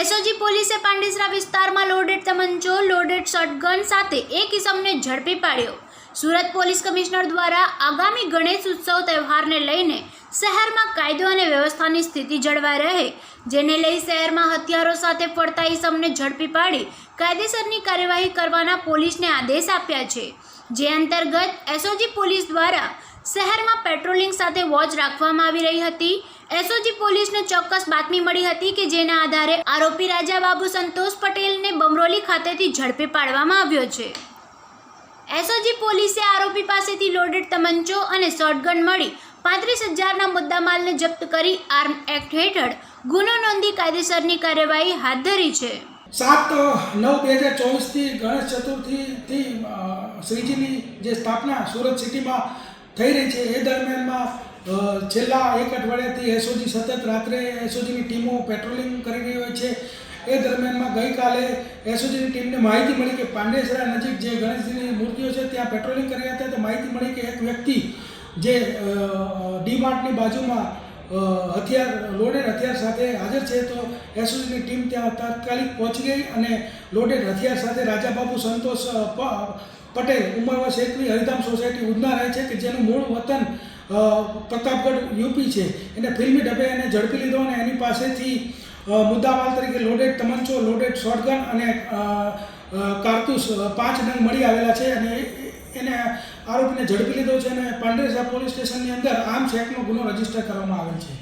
SOG પોલીસે પાંડેસરા વિસ્તારમાં loaded તમંચો, loaded shotgun સાથે એક ઇસમને ઝડપી પાડ્યો. સુરત પોલીસ કમિશનર દ્વારા આગામી ગણેશ ઉત્સવ તહેવારને લઈને શહેરમાં કાયદો અને વ્યવસ્થાની સ્થિતિ જળવાઈ રહે, જેને લઈ શહેરમાં હથિયારો સાથે ફરતા ઇસમને ઝડપી પાડી કાયદેસરની કાર્યવાહી કરવાના પોલીસને આદેશ આપ્યા છે. જે અંતર્ગત એસઓજી પોલીસ દ્વારા શહેરમાં પેટ્રોલિંગ સાથે વોચ રાખવામાં આવી રહી હતી. એસઓજી પોલીસને ચોક્કસ બાતમી મળી હતી કે જેના આધારે આરોપી રાજા બાબુ સંતોષ પટેલને બમરોલી ખાતેથી ઝડપી પાડવામાં આવ્યો છે. એસઓજી પોલીસે આરોપી પાસેથી લોડેડ તમંચો અને શોટગન મળી પાંત્રીસ હજારના મુદ્દામાલને જપ્ત કરી આર્મ એક્ટ હેઠળ ગુનો નોંધી કાયદેસરની કાર્યવાહી હાથ ધરી છે. સાત નવ, બે હજાર ચોવીસથી ગણેશ ચતુર્થીથી શ્રીજીની જે સ્થાપના સુરત સિટીમાં થઈ રહી છે. એ દરમિયાનમાં છેલ્લા એક અઠવાડિયાથી એસઓજી સતત રાત્રે એસઓજીની ટીમો પેટ્રોલિંગ કરી રહી હોય છે. એ દરમિયાનમાં ગઈકાલે એસઓજીની ટીમને માહિતી મળી કે પાંડેસરા નજીક જે ગણેશજીની મૂર્તિઓ છે, ત્યાં પેટ્રોલિંગ કરી હતા. તો માહિતી મળી કે એક વ્યક્તિ જે ડીમાર્ટની બાજુમાં હથિયાર, લોડેડ હથિયાર સાથે હાજર છે, તો એસઓજીની ટીમ ત્યાં તાત્કાલિક પહોંચી ગઈ અને લોડેડ હથિયાર સાથે રાજાબાબુ સંતોષ પટેલ ઉંમર વર્ષ હરિધામ સોસાયટી, ઉધના રહે છે કે જેનું મૂળ વતન પ્રતાપગઢ, યુપી છે. એને ફિલ્મી ડબે એને ઝડપી લીધો અને એની પાસેથી મુદ્દામાલ તરીકે લોડેડ તમંચો, લોડેડ શોટગન અને કારતૂસ પાંચ નંગ મળી આવેલા છે અને એને આરોપીને ઝડપી લીધો છે અને પાંડેસરા પોલીસ સ્ટેશનની અંદર આર્મ્સ એક્ટનો ગુનો રજિસ્ટર કરવામાં આવેલ છે.